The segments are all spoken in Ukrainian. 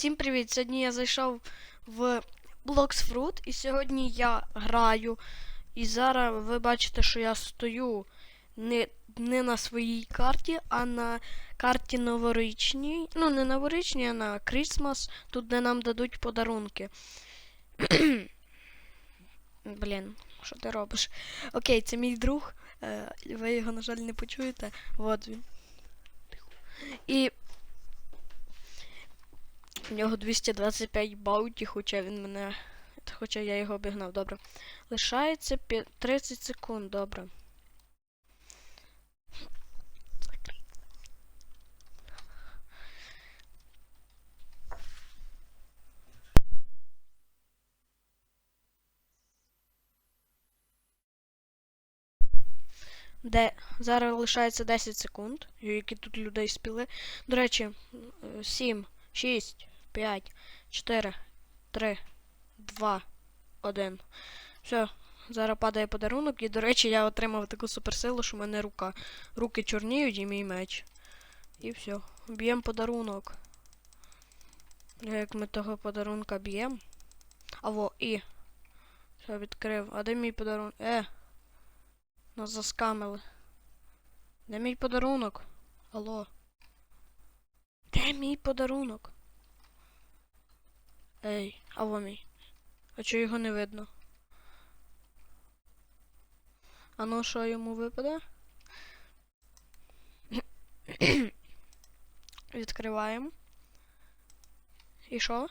Всім привіт! Сьогодні я зайшов в Blocks Fruit і сьогодні я граю. І зараз ви бачите, що я стою не, не на своїй карті, а на карті новорічній. Ну, не новорічній, а на Christmas, тут де нам дадуть подарунки. Блін, що ти робиш? Окей, це мій друг. Е, ви його, на жаль, не почуєте. Вот він. І у нього 225 бауті, хоча він мене. Хоча я його обігнав, добре. Лишається пі- 30 секунд, добре. Де зараз лишається 10 секунд, які тут людей спіли. До речі, 7, 6, 5, 4, 3, 2, 1. Все, зараз падає подарунок. І, до речі, я отримав таку суперсилу, що в мене рука. Руки чорніють і мій меч. І все. Б'ємо подарунок. Як ми того подарунка б'ємо. Аво, і. Все, відкрив. А де мій подарунок? Е. Нас заскамили. Де мій подарунок? Алло. Де мій подарунок? Ей, а во мій. А чого його не видно? А ну що йому випаде? Відкриваємо. І що?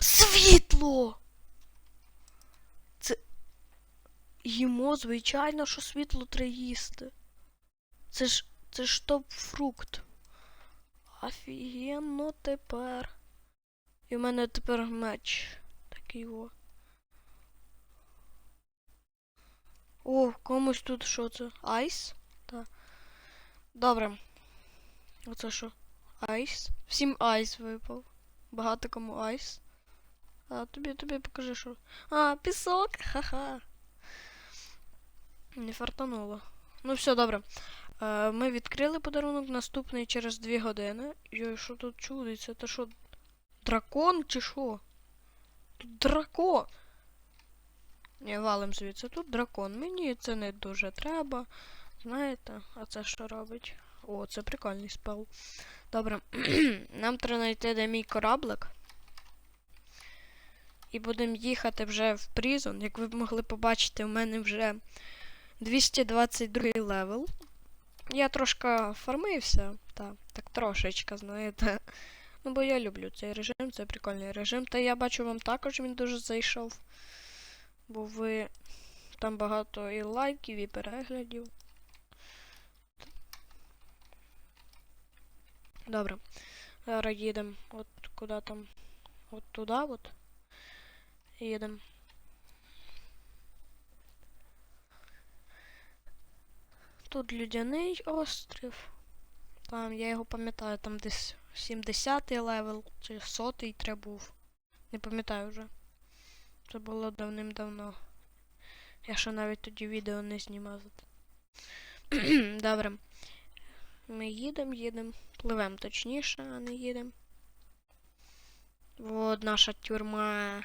Світло! Це. Їмо, звичайно, що світло треба їсти. Це ж. Це ж топ фрукт. Офігенно тепер. І в мене тепер меч. Такий о. О, комусь тут що це? Айс? Так. Добре. Оце що? Айс? Всім айс випав. Багато кому айс. А, тобі тобі покажи, що. А, пісок! Ха-ха. Не фартануло. Ну все, добре. Е, ми відкрили подарунок наступний через 2 години. Йой, що тут чудиться? Та що? Дракон чи що? Тут дракон. Ні, валим звідси. Тут дракон. Мені це не дуже треба. Знаєте, а це що робить? О, це прикольний спел. Добре. Нам треба знайти де мій кораблик. І будемо їхати вже в призон. Як ви могли побачити, у мене вже 222 левел. Я трошки фармився, так, так трошечка, знаєте. Ну, бо я люблю цей режим, це прикольний режим. Та я бачу, вам також він дуже зайшов. Бо ви там багато і лайків, і переглядів. Добре. Зараз їдемо от куди там. От туди от. Їдемо. Тут людяний острів. Там, я його пам'ятаю, там десь 70 левел чи 100 треба був. Не пам'ятаю вже. Це було давним-давно. Я ще навіть тоді відео не знімав. Добре. Ми їдемо, їдемо. Пливемо точніше, а не їдемо. Вот наша тюрма.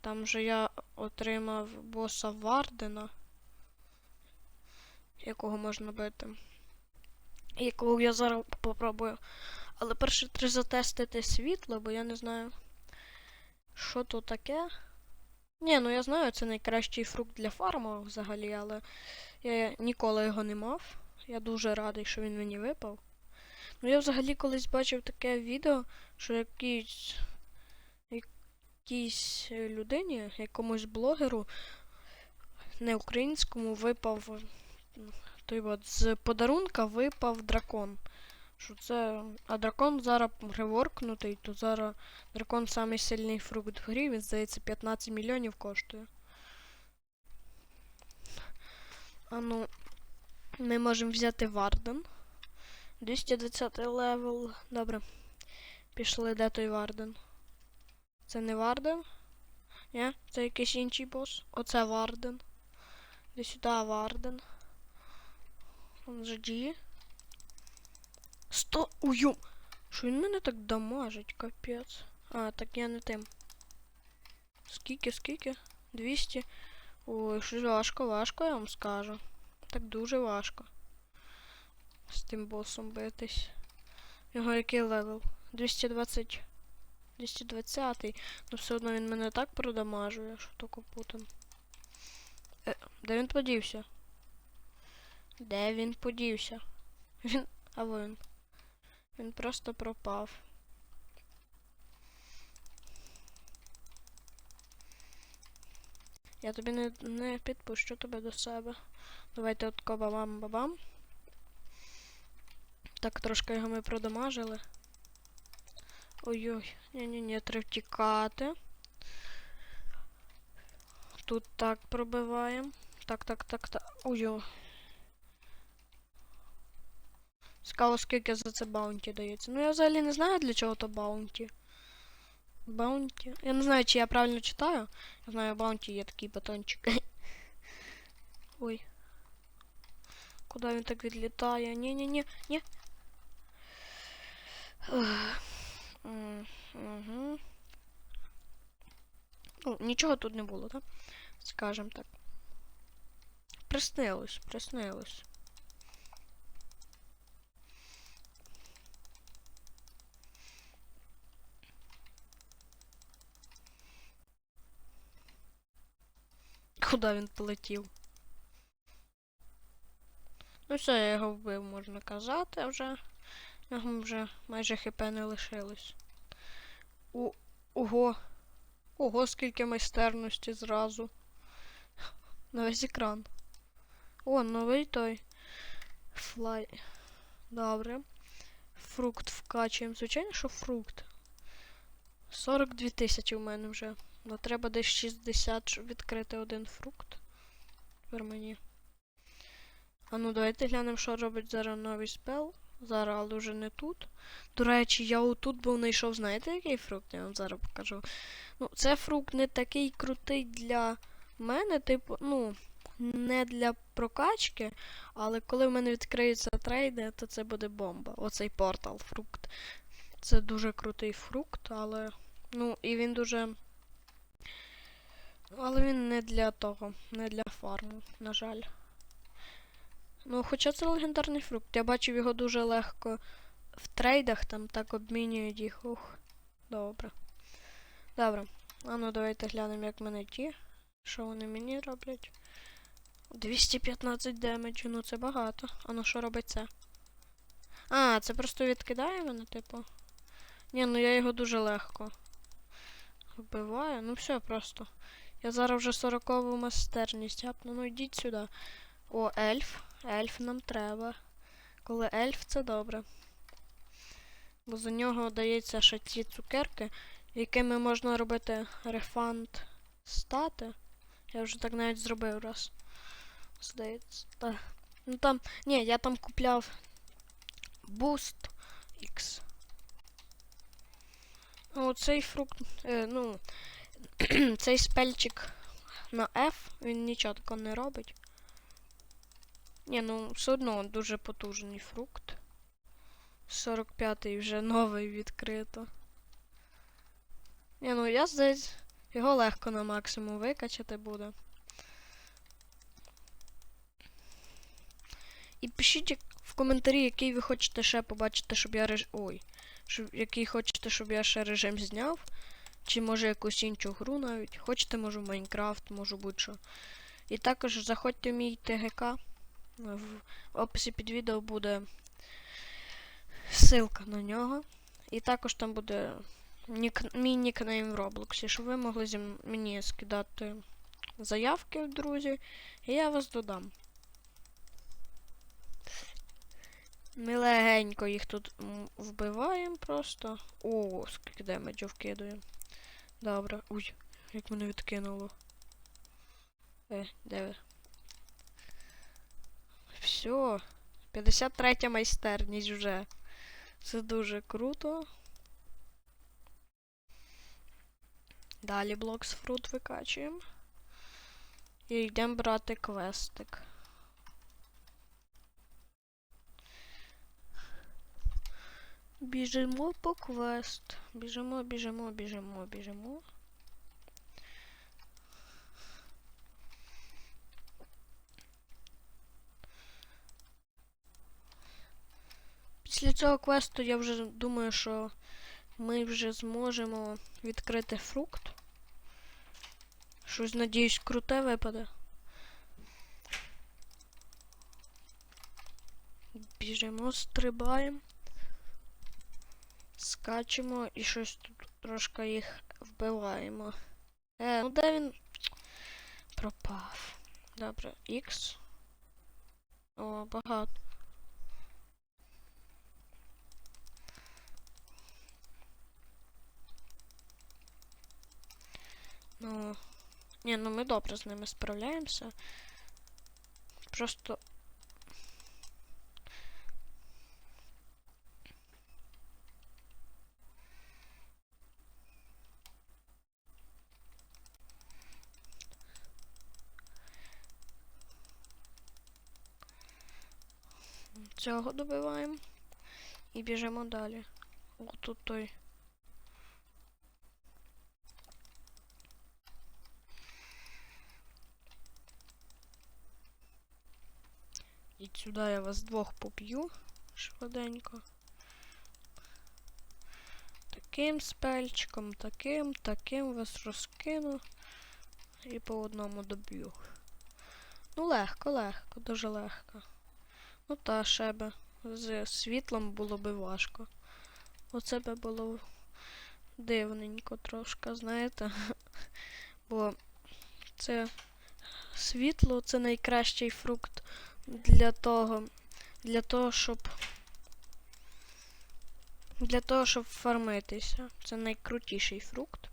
Там же я отримав боса Вардена. Якого можна бити. Якого я зараз попробую. Але перше треба затестити світло, бо я не знаю. Що тут таке? Ні, ну я знаю, це найкращий фрукт для фарму взагалі, але я ніколи його не мав. Я дуже радий, що він мені випав. Ну я взагалі колись бачив таке відео, що якийсь якійсь людині, якомусь блогеру, не українському, випав той от з подарунка випав дракон. Що це. А дракон зараз реворкнутий, то зараз дракон самий сильний фрукт в грі, він здається 15 мільйонів коштує. А ну, ми можемо взяти Варден. 220 левел. Добре. Пішли, де той Варден? Це не Варден? Ні? Це якийсь інший бос? Оце Варден. Де сюди Варден. Он же G. Сто... Ую! Що він мене так дамажить, капець. А, так я не тим. Скільки, скільки? 200. Ой, щось важко, важко, я вам скажу. Так дуже важко. З тим босом битись. Його який левел? 220. 220. Ну все одно він мене так продамажує, що то капутом. Е, де він подівся? Де він подівся? Він. А він. Він просто пропав. Я тобі не, не підпущу тебе до себе. Давайте от бабам бабам. Так, трошки його ми продамажили. Ой-ой, ні-ні-ні, треба втікати. Тут так пробиваємо. Так, так, так, так. Ой-ой. Цікаво, скільки за це баунті дається. Ну я взагалі не знаю, для чого то баунті. Баунті. Я не знаю, чи я правильно читаю. Я знаю, баунті є такий батончик. Ой. Куди він так відлітає? Ні-ні-ні. Ні. Угу. Ну, нічого тут не було, так? Скажем так. Приснилось, приснилось. Куди він полетів? Ну все, я його вбив, можна казати вже. Його вже майже хп не лишилось. Ого. Ого, скільки майстерності зразу. На весь екран. О, новий той. Флай. Добре. Фрукт вкачуємо. Звичайно, що фрукт. 42 тисячі в мене вже. Ну треба десь 60, щоб відкрити один фрукт. Тепер мені. А ну давайте глянемо, що робить зараз новий спел. Зараз, але вже не тут. До речі, я отут був знайшов, знаєте, який фрукт? Я вам зараз покажу. Ну, це фрукт не такий крутий для мене, типу, ну, не для прокачки, але коли в мене відкриються трейди, то це буде бомба. Оцей портал фрукт. Це дуже крутий фрукт, але. Ну, і він дуже. Але він не для того, не для фарму, на жаль. Ну, хоча це легендарний фрукт. Я бачив його дуже легко в трейдах, там так обмінюють їх. Ух, добре. Добре. А ну давайте глянемо, як мене ті. Що вони мені роблять? 215 демеджу, ну це багато. А ну що робить це? А, це просто відкидає мене, типу. Ні, ну я його дуже легко. Вбиваю. Ну все просто. Я зараз вже 40 майстерність апну. Ну йдіть сюди. О, ельф. Ельф нам треба. Коли ельф, це добре. Бо за нього дається ще ці цукерки, якими можна робити рефанд стати. Я вже так навіть зробив раз. Здається. Так. Ну там. Ні, я там купляв Boost X. Ну, цей фрукт. Е, ну. цей спельчик на F, він нічого такого не робить. Ні, ну все одно дуже потужний фрукт. 45-й вже новий відкрито. Ні, ну я здається, його легко на максимум викачати буде. І пишіть в коментарі, який ви хочете ще побачити, щоб я реж... Ой. Щоб... Який хочете, щоб я ще режим зняв. Чи може якусь іншу гру навіть. Хочете, можу Майнкрафт, можу будь-що. І також заходьте в мій ТГК. В описі під відео буде ссылка на нього. І також там буде нік... мій нікнейм в Роблоксі, щоб ви могли зі мені скидати заявки, друзі, і я вас додам. Ми легенько їх тут вбиваємо просто. О, скільки демеджу вкидуємо. Добре. Ой, як мене відкинуло. Е, де ви? Все. 53 майстерність вже. Це дуже круто. Далі блокс фрут викачуємо. І йдемо брати квестик. Біжимо по квест. Біжимо, біжимо, біжимо, біжимо. Після цього квесту я вже думаю, що ми вже зможемо відкрити фрукт. Щось, надіюсь, круте випаде. Біжимо, стрибаємо. Скачемо і щось тут трошки їх вбиваємо. Е, ну де він пропав? Добре, X. О, багато. Ну. Ні, ну ми добре з ними справляємося. Просто. Цього добиваємо і біжимо далі. О, тут той. І сюди я вас двох поб'ю швиденько. Таким спельчиком, таким, таким вас розкину і по одному доб'ю. Ну, легко, легко, дуже легко. Ну та ще би. З світлом було би важко. Оце би було дивненько трошки, знаєте. Бо це світло це найкращий фрукт для того, для того, щоб для того, щоб фармитися. Це найкрутіший фрукт.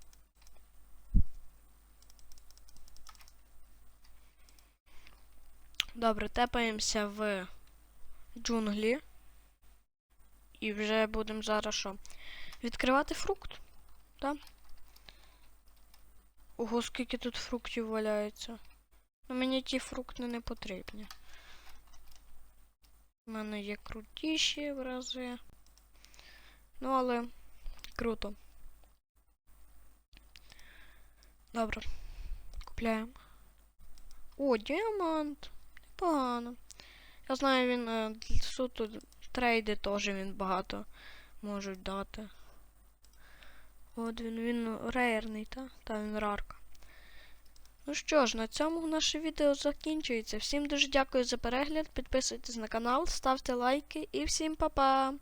Добре, тепаємося в джунглі. І вже будемо зараз що? Відкривати фрукт. Так? Ого, скільки тут фруктів валяється. Ну, мені ті фрукти не потрібні. У мене є крутіші в рази. Ну, але круто. Добре. Купляємо. О, діамант. Непогано. Я знаю, він е, суто трейди теж він багато можуть дати. От він, він рейерний, та? Та він рарка. Ну що ж, на цьому наше відео закінчується. Всім дуже дякую за перегляд. Підписуйтесь на канал, ставте лайки і всім па-па!